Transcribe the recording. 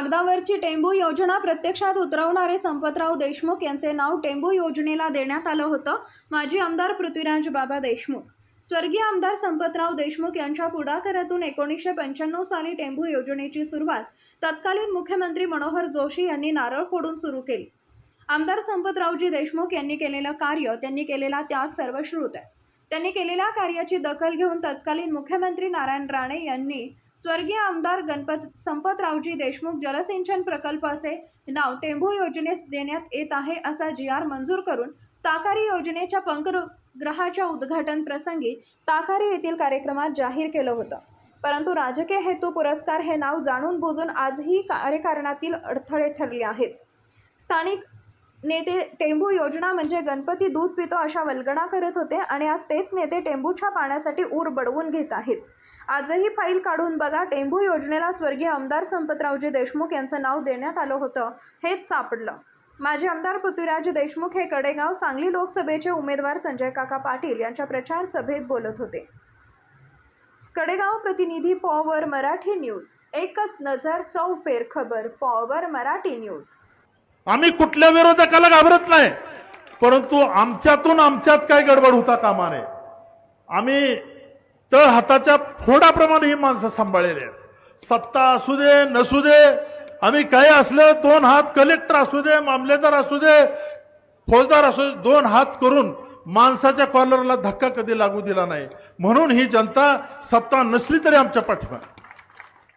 कागदावरची टेंबू योजना प्रत्यक्षात उतरवणारे संपतराव देशमुख यांचे नाव टेंबू योजनेला देण्यात आलं होतं. माजी आमदार पृथ्वीराज बाबा देशमुख. स्वर्गीय आमदार संपतराव देशमुख यांच्या पुढाकारातून एकोणीसशे पंच्याण्णव साली टेंबू योजनेची सुरुवात तत्कालीन मुख्यमंत्री मनोहर जोशी यांनी नारळ फोडून सुरू केली. आमदार संपतरावजी देशमुख यांनी केलेलं कार्य त्यांनी केलेला त्याग सर्वश्रुत आहे. त्यांनी केलेल्या कार्याची दखल घेऊन तत्कालीन मुख्यमंत्री नारायण राणे यांनी स्वर्गीय आमदार गणपत संपतरावजी देशमुख जलसिंचन प्रकल्प असे नाव टेंभू योजनेस देण्यात येत आहे असा जी आर मंजूर करून ताकारी योजनेच्या पंकग्रहाच्या उद्घाटन प्रसंगी ताकारी येथील कार्यक्रमात जाहीर केलं होतं. परंतु राजकीय हेतू पुरस्कार हे नाव जाणून बुजून आजही कार्यकारणातील अडथळे ठरले आहेत. स्थानिक नेते टेंभू योजना म्हणजे गणपती दूध पितो अशा वल्गणा करत होते आणि आज तेच नेते टेंभूच्या पाण्यासाठी ऊर बडवून घेत आहेत. आजही फाईल काढून बघा टेंभू योजनेला स्वर्गीय आमदार संपतरावजी देशमुख यांचं नाव देण्यात आलं होतं हेच सापडलं. माजी आमदार पृथ्वीराज देशमुख हे कडेगाव सांगली लोकसभेचे उमेदवार संजय काका पाटील यांच्या प्रचार सभेत बोलत होते. कडेगाव प्रतिनिधी पॉवर मराठी न्यूज एकच नजर चौफेर खबर पॉवर मराठी न्यूज. आम्ही कुठल्या विरोधकाला घाबरत नाही परंतु आमच्यातून आमच्यात काय गडबड होता कामा नये. आम्ही तळ हाताच्या फोडाप्रमाणे ही माणसं सांभाळलेली आहेत. सत्ता असू दे नसू दे आम्ही काही असलं दोन हात कलेक्टर असू दे मामलेदार असू दे फौजदार असू दे दोन हात करून माणसाच्या कॉलरला धक्का कधी लागू दिला नाही. म्हणून ही जनता सत्ता नसली तरी आमच्या पाठीमा